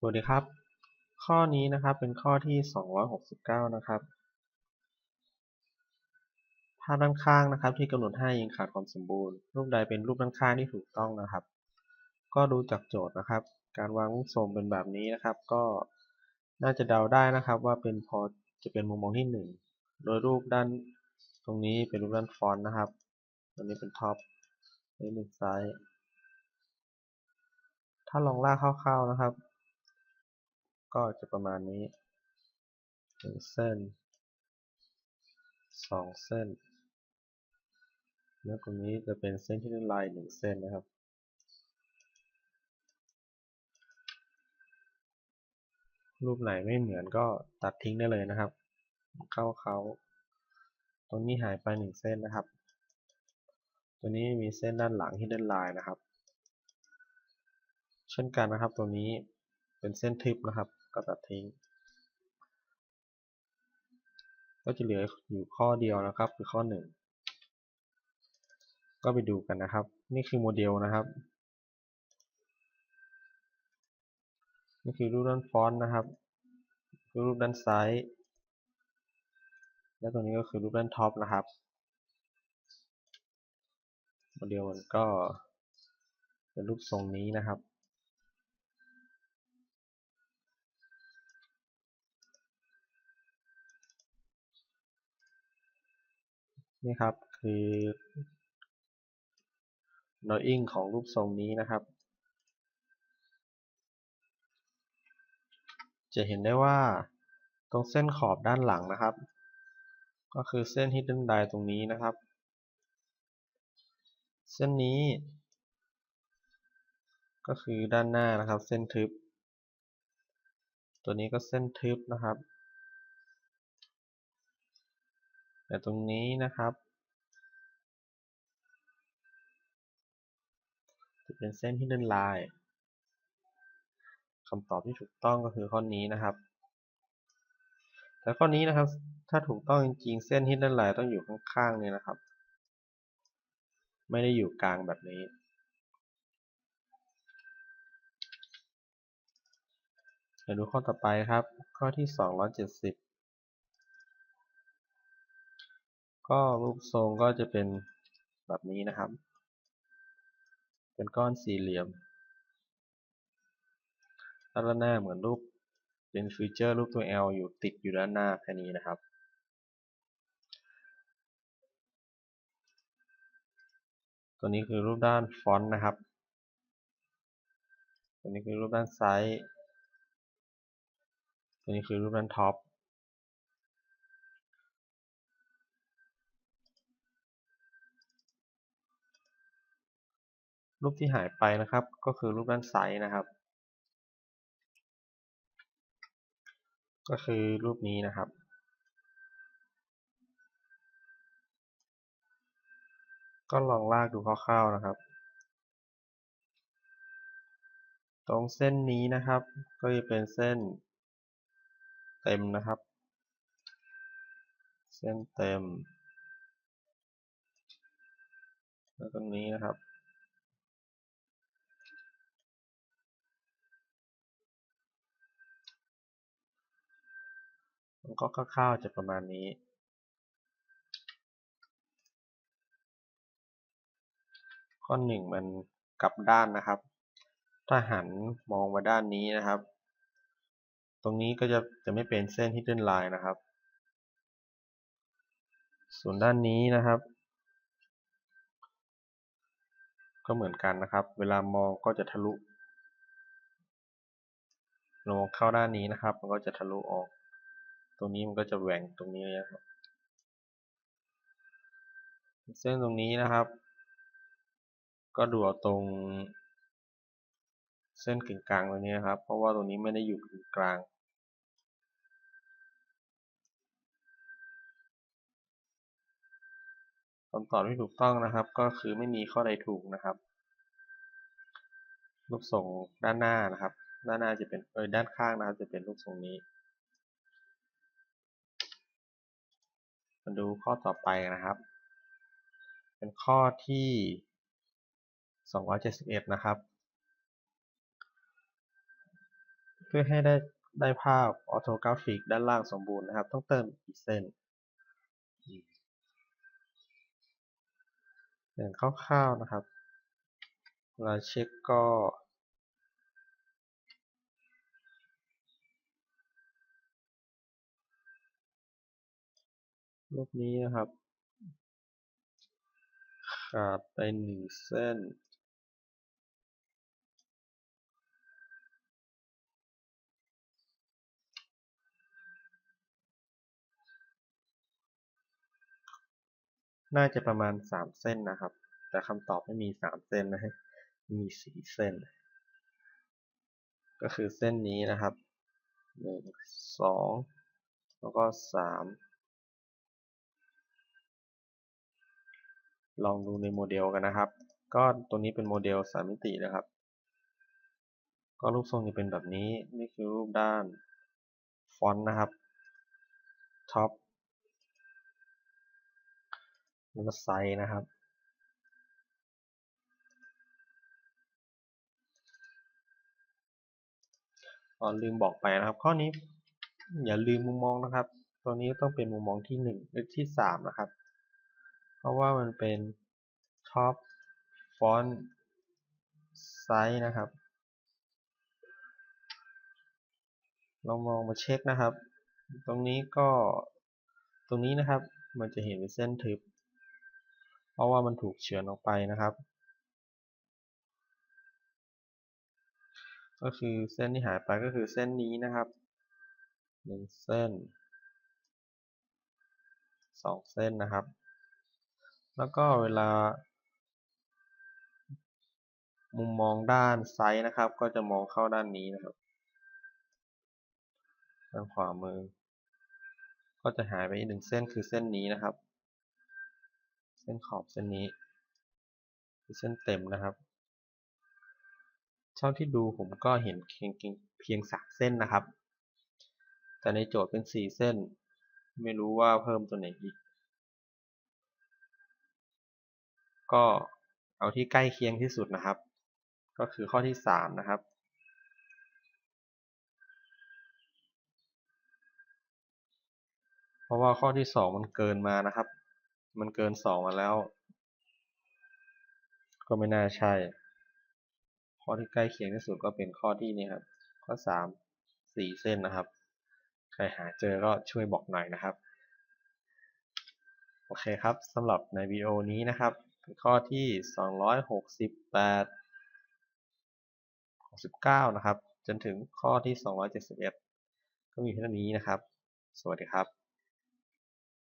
สวัสดีครับ ข้อนี้นะครับเป็นข้อที่ 269 นะครับ ภาพด้านข้างนะครับ ที่กำหนดให้ยังขาดความสมบูรณ์ รูปใดเป็นรูปด้านข้างที่ถูกต้องนะครับ ก็ดูจากโจทย์นะครับ การวางรูปทรงเป็นแบบนี้นะครับ ก็น่าจะเดาได้นะครับว่าเป็นพอจะเป็นมุมมองที่ 1 โดยรูปด้านตรงนี้เป็นรูปด้านฟอนต์นะครับตัวนี้เป็นท็อปนี้เป็นไซด์ถ้าลองลากคร่าวๆนะครับ ก็จะประมาณนี้หนึ่งเส้นสองเส้น แล้วตรงนี้จะเป็นเส้นที่เล่นลายหนึ่งเส้นนะครับ รูปไหนไม่เหมือนก็ตัดทิ้งได้เลยนะครับ เข้าเขา ตรงนี้หายไปหนึ่งเส้นนะครับ ตัวนี้มีเส้นด้านหลังที่เดินลายนะครับ เช่นกันนะครับตัวนี้เป็นเส้นทึบนะครับ ก็ตัดทิ้ง ก็จะเหลืออยู่ข้อเดียวนะครับ คือข้อ 1 ก็ไปดูกันนะครับ นี่คือโมเดลนะครับ นี่คือรูปด้านฟอนต์นะครับคือรูปด้านซ้าย และตรงนี้ก็คือรูปด้านท็อปนะครับโมเดลมันก็เป็นรูปทรงนี้นะครับ นี่ครับคือ drawing ของรูปทรงนี้นะครับ จะเห็นได้ว่าตรงเส้นขอบด้านหลังนะครับ ก็คือเส้น hidden line ตรงนี้นะครับ เส้นนี้ ก็คือด้านหน้านะครับ เส้นทึบ ตัวนี้ก็เส้นทึบนะครับ แต่ตรงนี้นะครับ จะเป็นเส้น hidden line คำตอบที่ถูกต้องก็คือข้อนี้นะครับ แต่ข้อนี้นะครับ ถ้าถูกต้องจริงๆ เส้น hidden line ต้องอยู่ข้างๆนี่นะครับ ไม่ได้อยู่กลางแบบนี้เดี๋ยวดูข้อต่อไปครับ ข้อที่ 270 ก็รูปทรงก็จะเป็นแบบนี้นะครับ เป็นก้อนสี่เหลี่ยมด้านหน้าเหมือนรูปเป็นฟีเจอร์รูปตัว L อยู่ติดอยู่ด้านหน้าแค่นี้นะครับตัวนี้คือรูปด้านฟอนต์นะครับ ตัวนี้คือรูปด้านไซส์ ตัวนี้คือรูปด้านท็อป รูปที่หายไปนะครับ ก็คือรูปด้านไซส์นะครับ ก็คือรูปนี้นะครับ ก็ลองลากดูคร่าวๆนะครับ ตรงเส้นนี้นะครับ ก็จะเป็นเส้นเต็มนะครับ เส้นเต็มแล้วตรงนี้นะครับ มันก็คร่าวๆจะประมาณนี้ ข้อหนึ่งมันกลับด้านนะครับ ถ้าหันมองมาด้านนี้นะครับ ตรงนี้ก็จะจะไม่เป็นเส้น hidden line นะครับ ส่วนด้านนี้นะครับ ก็เหมือนกันนะครับ เวลามองก็จะทะลุมองเข้าด้านนี้นะครับ มันก็จะทะลุออก ตรงนี้มันก็จะแหว่งตรงนี้นะครับ เส้นตรงนี้นะครับ ก็ดูเอาตรง เส้นกึ่งกลางตรงนี้นะครับ เพราะว่าตรงนี้ไม่ได้อยู่กึ่งกลางคำตอบที่ถูกต้องนะครับ ก็คือไม่มีข้อใดถูกนะครับ รูปทรงด้านหน้านะครับ ด้านหน้าจะเป็นเออด้านข้างนะครับจะเป็นรูปทรงนี้ มาดูข้อต่อไปนะครับ เป็นข้อที่ 271 นะครับ เพื่อให้ได้ได้ภาพออโทกราฟิกด้านล่างสมบูรณ์นะครับ ต้องเติมอีกเส้นอย่างคร่าวๆนะครับเวลาเช็คก็ รูปนี้นะครับ ขาดไปหนึ่งเส้น น่าจะประมาณสามเส้นนะครับ แต่คำตอบไม่มีสามเส้นนะฮะมีสี่เส้น ก็คือเส้นนี้นะครับหนึ่งสองแล้วก็สาม ลองดูในโมเดลกันนะครับ ก็ตัวนี้เป็นโมเดลสามมิตินะครับ ก็รูปทรงจะเป็นแบบนี้ นี่คือรูปด้านฟอนต์นะครับ ท็อปแล้วก็ไซส์นะครับ อ๋อลืมบอกไปนะครับ ข้อนี้อย่าลืมมุมมองนะครับ ตัวนี้ต้องเป็นมุมมองที่หนึ่งหรือที่สามนะครับ ราะว่ามันเป็นท็อปฟอนต์ไซส์นะครับ เรามองมาเช็คนะครับ ตรงนี้ก็ตรงนี้นะครับ มันจะเห็นเป็นเส้นทึบ เพราะว่ามันถูกเฉือนออกไปนะครับ ก็คือเส้นที่หายไปก็คือเส้นนี้นะครับหนึ่งเส้นสองเส้นนะครับ แล้วก็เวลา มุมมองด้านซ้ายนะครับ ก็จะมองเข้าด้านนี้นะครับ ด้านขวามือ ก็จะหายไปอีกหนึ่งเส้นคือเส้นนี้นะครับ เส้นขอบเส้นนี้คือเส้นเต็มนะครับ เท่าที่ดูผมก็เห็นเพียงเพียงสามเส้นนะครับ แต่ในโจทย์เป็นสี่เส้น ไม่รู้ว่าเพิ่มตัวไหนอีก ก็เอาที่ใกล้เคียงที่สุดนะครับ ก็คือข้อที่สามนะครับ เพราะว่าข้อที่สองมันเกินมานะครับ มันเกินสองมาแล้ว ก็ไม่น่าใช่ ข้อที่ใกล้เคียงที่สุดก็เป็นข้อที่นี่ครับ ข้อสามสี่เส้นนะครับ ใครหาเจอก็ช่วยบอกหน่อยนะครับ โอเคครับสำหรับในวิดีโอนี้นะครับ เป็นข้อที่ 268 69 นะครับ จนถึงข้อที่ 271 ก็มีเท่านี้นะครับ สวัสดีครับ